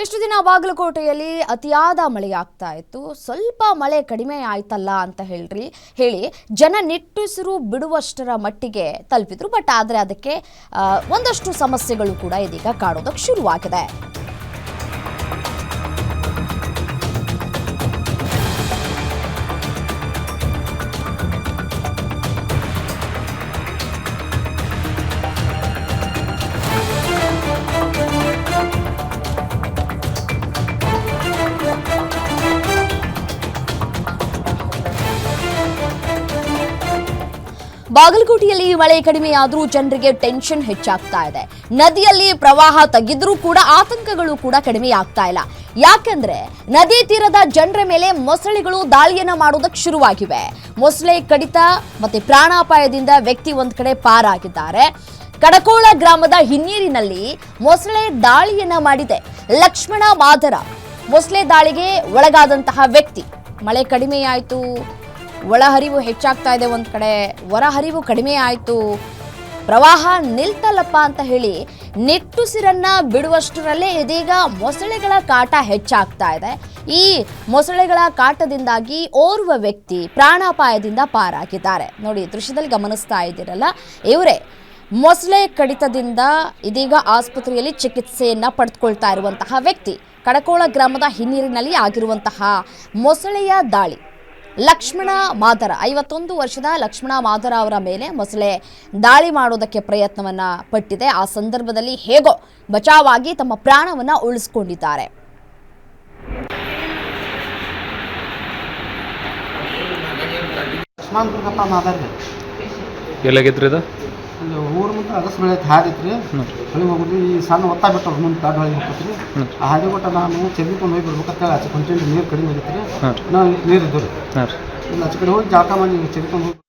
ಇಷ್ಟು ದಿನ ಬಾಗಲಕೋಟೆಯಲ್ಲಿ ಅತಿಯಾದ ಮಳೆಯಾಗ್ತಾ ಇತ್ತು. ಸ್ವಲ್ಪ ಮಳೆ ಕಡಿಮೆ ಆಯ್ತಲ್ಲ ಅಂತ ಹೇಳ್ರಿ. ಹೇಳಿ, ಜನ ನಿಟ್ಟುಸಿರು ಬಿಡುವಷ್ಟರ ಮಟ್ಟಿಗೆ ತಲುಪಿದ್ರು. ಬಟ್ ಆದರೆ ಅದಕ್ಕೆ ಒಂದಷ್ಟು ಸಮಸ್ಯೆಗಳು ಕೂಡ ಇದೀಗ ಕಾಡೋದಕ್ಕೆ ಶುರುವಾಗಿದೆ. ಬಾಗಲಕೋಟೆಯಲ್ಲಿ ಮಳೆ ಕಡಿಮೆಯಾದರೂ ಜನರಿಗೆ ಟೆನ್ಷನ್ ಹೆಚ್ಚಾಗ್ತಾ ಇದೆ. ನದಿಯಲ್ಲಿ ಪ್ರವಾಹ ತಗ್ಗಿದ್ರೂ ಕೂಡ ಆತಂಕಗಳು ಕೂಡ ಕಡಿಮೆ ಆಗ್ತಾ ಇಲ್ಲ. ಯಾಕೆಂದ್ರೆ ನದಿ ತೀರದ ಜನರ ಮೇಲೆ ಮೊಸಳೆಗಳು ದಾಳಿಯನ್ನ ಮಾಡೋದಕ್ಕೆ ಶುರುವಾಗಿವೆ. ಮೊಸಳೆ ಕಡಿತ ಮತ್ತೆ ಪ್ರಾಣಾಪಾಯದಿಂದ ವ್ಯಕ್ತಿ ಒಂದ್ ಕಡೆ ಪಾರಾಗಿದ್ದಾರೆ. ಕಡಕೋಳ ಗ್ರಾಮದ ಹಿನ್ನೀರಿನಲ್ಲಿ ಮೊಸಳೆ ದಾಳಿಯನ್ನ ಮಾಡಿದೆ. ಲಕ್ಷ್ಮಣ ಮಾದರ ಮೊಸಳೆ ದಾಳಿಗೆ ಒಳಗಾದಂತಹ ವ್ಯಕ್ತಿ. ಮಳೆ ಕಡಿಮೆಯಾಯಿತು ಒಳಹರಿವು ಹೆಚ್ಚಾಗ್ತಾ ಇದೆ ಒಂದು ಕಡೆ. ಹೊರಹರಿವು ಕಡಿಮೆ ಆಯಿತು. ಪ್ರವಾಹ ನಿಲ್ತಲ್ಲಪ್ಪ ಅಂತ ಹೇಳಿ ನೆಟ್ಟುಸಿರನ್ನ ಬಿಡುವಷ್ಟರಲ್ಲೇ ಇದೀಗ ಮೊಸಳೆಗಳ ಕಾಟ ಹೆಚ್ಚಾಗ್ತಾ ಇದೆ. ಈ ಮೊಸಳೆಗಳ ಕಾಟದಿಂದಾಗಿ ಓರ್ವ ವ್ಯಕ್ತಿ ಪ್ರಾಣಾಪಾಯದಿಂದ ಪಾರಾಗಿದ್ದಾರೆ. ನೋಡಿ, ದೃಶ್ಯದಲ್ಲಿ ಗಮನಿಸ್ತಾ ಇದ್ದೀರಲ್ಲ, ಇವರೇ ಮೊಸಳೆ ಕಡಿತದಿಂದ ಇದೀಗ ಆಸ್ಪತ್ರೆಯಲ್ಲಿ ಚಿಕಿತ್ಸೆಯನ್ನು ಪಡೆದುಕೊಳ್ತಾ ಇರುವಂತಹ ವ್ಯಕ್ತಿ. ಕಡಕೋಳ ಗ್ರಾಮದ ಹಿನ್ನೀರಿನಲ್ಲಿ ಆಗಿರುವಂತಹ ಮೊಸಳೆಯ ದಾಳಿ. ಲಕ್ಷ್ಮಣ ಮಾದರ, ಐವತ್ತೊಂದು ವರ್ಷದ ಲಕ್ಷ್ಮಣ ಮಾದರ ಅವರ ಮೇಲೆ ಮೊಸಳೆ ದಾಳಿ ಮಾಡೋದಕ್ಕೆ ಪ್ರಯತ್ನವನ್ನ ಪಟ್ಟಿದೆ. ಆ ಸಂದರ್ಭದಲ್ಲಿ ಹೇಗೋ ಬಚಾವಾಗಿ ತಮ್ಮ ಪ್ರಾಣವನ್ನ ಉಳಿಸ್ಕೊಂಡಿದ್ದಾರೆ. ಲಕ್ಷ್ಮಣ ಅಲ್ಲಿ ಊರು ಮುಂದೆ ಅಗಸ್ ಬೆಳೆ ಹಾದಿತ್ರಿ ಹೊಳಿ ಹೋಗುದು ಈ ಸಣ್ಣ ಒತ್ತಾ ಬಿಟ್ಟವ್ರು ಮುಂದೆ ದಾಡ್ ಹೊಳಿ ಹೋಗ್ತೈತ್ರಿ ಆ ಹಾದಿ ಕೊಟ್ಟ ನಾನು ಚೆಲ್ಲಿಕೊಂಡು ಹೋಗಿ ಬರ್ಬೇಕಂತೇಳಿ ಆಚೆ ಕೊಂಚ ನೀರು ಕಡಿಮೆ ಆಗೈತ್ರಿ ರೀ ನಾವು ನೀರು ಇದ್ದು ರೀ ಇಲ್ಲಿ ಆಚೆ ಕಡೆ ಹೋಗಿ ಜಾಕ ಮಾಡಿ ಚೆಲ್ಕೊಂಡು ಹೋಗಿ